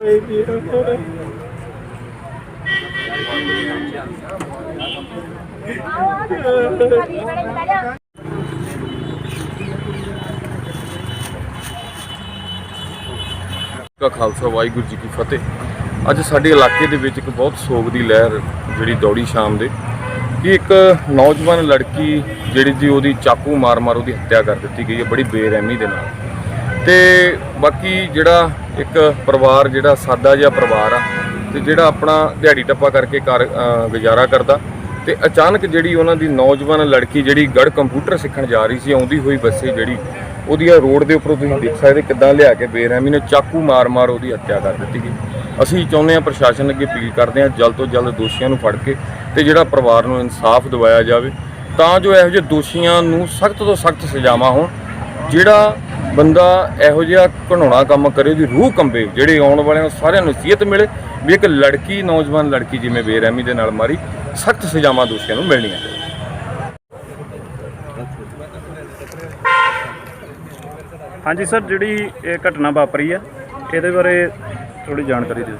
ਕਾ ਖਾਲਸਾ, ਵਾਹਿਗੁਰੂ ਜੀ ਕੀ ਫਤਿਹ। ਅੱਜ ਸਾਡੇ ਇਲਾਕੇ ਦੇ ਵਿੱਚ ਇੱਕ ਬਹੁਤ ਸੋਗ ਦੀ ਲਹਿਰ ਜਿਹੜੀ ਦੌੜੀ ਸ਼ਾਮ ਦੇ, ਕਿ ਇੱਕ ਨੌਜਵਾਨ ਲੜਕੀ ਜਿਹੜੀ ਜੀ ਉਹਦੀ ਚਾਕੂ ਮਾਰ-ਮਾਰ ਉਹਦੀ ਹੱਤਿਆ ਕਰ ਦਿੱਤੀ ਗਈ ਹੈ, ਬੜੀ ਬੇਰਹਿਮੀ ਦੇ ਨਾਲ। ਤੇ ਬਾਕੀ ਜਿਹੜਾ ਇੱਕ ਪਰਿਵਾਰ, ਜਿਹੜਾ ਸਾਦਾ ਜਿਹਾ ਪਰਿਵਾਰ ਆ, ਤੇ ਜਿਹੜਾ ਆਪਣਾ ਦਿਹਾੜੀ ਟੱਪਾ ਕਰਕੇ ਕਰ ਗੁਜ਼ਾਰਾ ਕਰਦਾ, ਤੇ ਅਚਾਨਕ ਜਿਹੜੀ ਉਹਨਾਂ ਦੀ ਨੌਜਵਾਨ ਲੜਕੀ ਜਿਹੜੀ ਗੜ ਕੰਪਿਊਟਰ ਸਿੱਖਣ ਜਾ ਰਹੀ ਸੀ, ਆਉਂਦੀ ਹੋਈ ਬੱਸੇ ਜਿਹੜੀ ਉਹਦੀ ਆਹ ਰੋਡ ਦੇ ਉੱਪਰੋਂ ਤੁਸੀਂ ਦੇਖ ਸਕਦੇ ਕਿੱਦਾਂ ਲਿਆ ਕੇ ਬੇਰਹਿਮੀ ਨੇ ਚਾਕੂ ਮਾਰ-ਮਾਰ ਉਹਦੀ ਹੱਤਿਆ ਕਰ ਦਿੱਤੀ ਗਈ। ਅਸੀਂ ਚਾਹੁੰਦੇ ਹਾਂ ਪ੍ਰਸ਼ਾਸਨ ਅੱਗੇ ਅਪੀਲ ਕਰਦੇ ਹਾਂ ਜਲਦ ਤੋਂ ਜਲਦ ਦੋਸ਼ੀਆਂ ਨੂੰ ਫੜ ਕੇ ਤੇ ਜਿਹੜਾ ਪਰਿਵਾਰ ਨੂੰ ਇਨਸਾਫ ਦਿਵਾਇਆ ਜਾਵੇ, ਤਾਂ ਜੋ ਇਹੋ ਜਿਹੇ ਦੋਸ਼ੀਆਂ ਨੂੰ ਸਖਤ ਤੋਂ ਸਖਤ ਸਜ਼ਾਵਾਂ ਹੋਣ, ਜਿਹੜਾ ਬੰਦਾ ਇਹੋ ਜਿਹਾ ਘਿਨਾਉਣਾ ਕੰਮ ਕਰੇ ਉਹਦੀ ਰੂਹ ਕੰਬੇ ਜਿਹੜੇ ਆਉਣ ਵਾਲਿਆਂ ਨੂੰ ਸਾਰਿਆਂ ਨੂੰ ਨਸੀਹਤ ਮਿਲੇ ਵੀ ਇੱਕ ਲੜਕੀ ਨੌਜਵਾਨ ਲੜਕੀ ਜਿਵੇਂ ਬੇਰਹਿਮੀ ਦੇ ਨਾਲ ਮਾਰੀ ਸਖਤ ਸਜ਼ਾਵਾਂ ਦੋਸ਼ੀਆਂ ਨੂੰ ਮਿਲਣੀਆਂ। ਹਾਂਜੀ ਸਰ ਜਿਹੜੀ ਇਹ ਘਟਨਾ ਵਾਪਰੀ ਆ ਇਹਦੇ ਬਾਰੇ ਥੋੜੀ ਜਾਣਕਾਰੀ ਦਿਓ।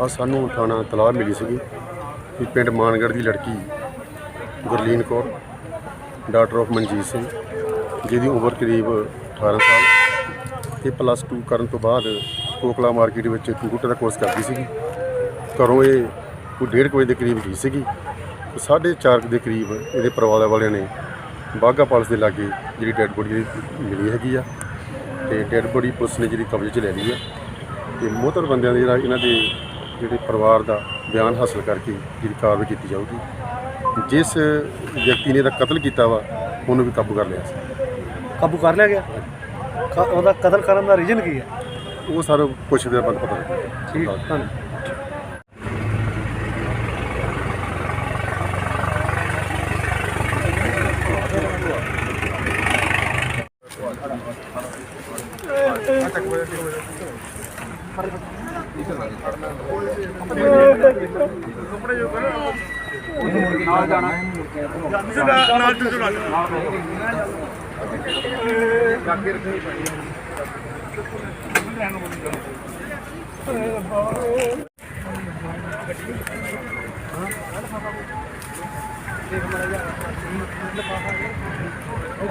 ਆ ਸਾਨੂੰ ਥਾਣਾ ਤਲਾਹ ਮਿਲੀ ਸੀਗੀ ਕਿ ਪਿੰਡ ਮਾਨਗੜ੍ਹ ਦੀ ਲੜਕੀ ਗੁਰਲੀਨ ਕੌਰ ਡਾਕਟਰ ਆਫ ਮਨਜੀਤ ਸਿੰਘ ਜਿਹਦੀ ਉਮਰ ਕਰੀਬ 18 ਸਾਲ ਇਹ ਪਲੱਸ 2 ਕਰਨ ਤੋਂ ਬਾਅਦ ਕੋਕਲਾ ਮਾਰਕੀਟ ਵਿੱਚ ਕੰਪਿਊਟਰ ਦਾ ਕੋਰਸ ਕਰਦੀ ਸੀਗੀ। ਘਰੋਂ ਇਹ ਕੋਈ ਡੇਢ ਕੁ ਵਜੇ ਦੇ ਕਰੀਬ ਗਈ ਸੀਗੀ। ਤੇ ਸਾਢੇ ਚਾਰ ਕੁ ਦੇ ਕਰੀਬ ਇਹਦੇ ਪਰਿਵਾਰ ਵਾਲਿਆਂ ਨੇ ਬਾਗਾ ਪਾਲਸ ਦੇ ਲਾਗੇ ਜਿਹੜੀ ਡੈੱਡ ਬੋਡੀ ਮਿਲੀ ਹੈਗੀ ਆ ਤੇ ਡੈੱਡ ਬੋਡੀ ਪੁਲਿਸ ਨੇ ਜਿਹੜੀ ਕਬਜ਼ੇ 'ਚ ਲੈ ਲਈ ਆ ਤੇ ਮੋਹਤਰ ਬੰਦਿਆਂ ਦੇ ਜਿਹੜਾ ਇਹਨਾਂ ਦੇ ਜਿਹੜੇ ਪਰਿਵਾਰ ਦਾ ਬਿਆਨ ਹਾਸਲ ਕਰਕੇ ਜਿਹੜੀ ਕਾਰਵਾਈ ਕੀਤੀ ਜਾਊਗੀ। ਜਿਸ ਵਿਅਕਤੀ ਨੇ ਇਹਦਾ ਕਤਲ ਕੀਤਾ ਵਾ, ਉਹਨੂੰ ਵੀ ਕਾਬੂ ਕਰ ਲਿਆ ਸੀ। ਕਾਬੂ ਕਰ ਲਿਆ ਗਿਆ? ਉਹਦਾ ਕਤਲ ਕਰਨ ਦਾ ਰੀਜ਼ਨ ਕੀ ਹੈ? ਉਹ ਸਾਰਾ ਕੁਛ ਦੇ ਬਾਰੇ ਪਤਾ ਲੱਗੇਗਾ ਠੀਕ ਹੈ, ਧੰਨਵਾਦ। ਨਾਲ ਜਾਣਾ ਨਾਲ ਤੁਸੀਂ ਨਾਲ ਬਾਕੀ ਰੱਖਣੀ ਪੈਣੀ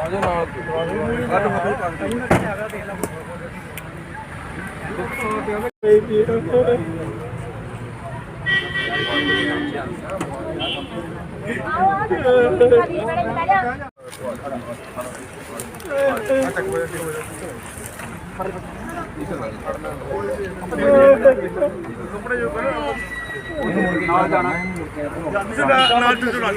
ਆਜੋ ਨਾਲ ਕੱਢ ਮਤਲਬ ਕਰ ਦੇ ਬੇਬੀ ਉਹ ਨਾਲ ਜਾਣਾ ਨਾਲ ਚੁੱਲਾ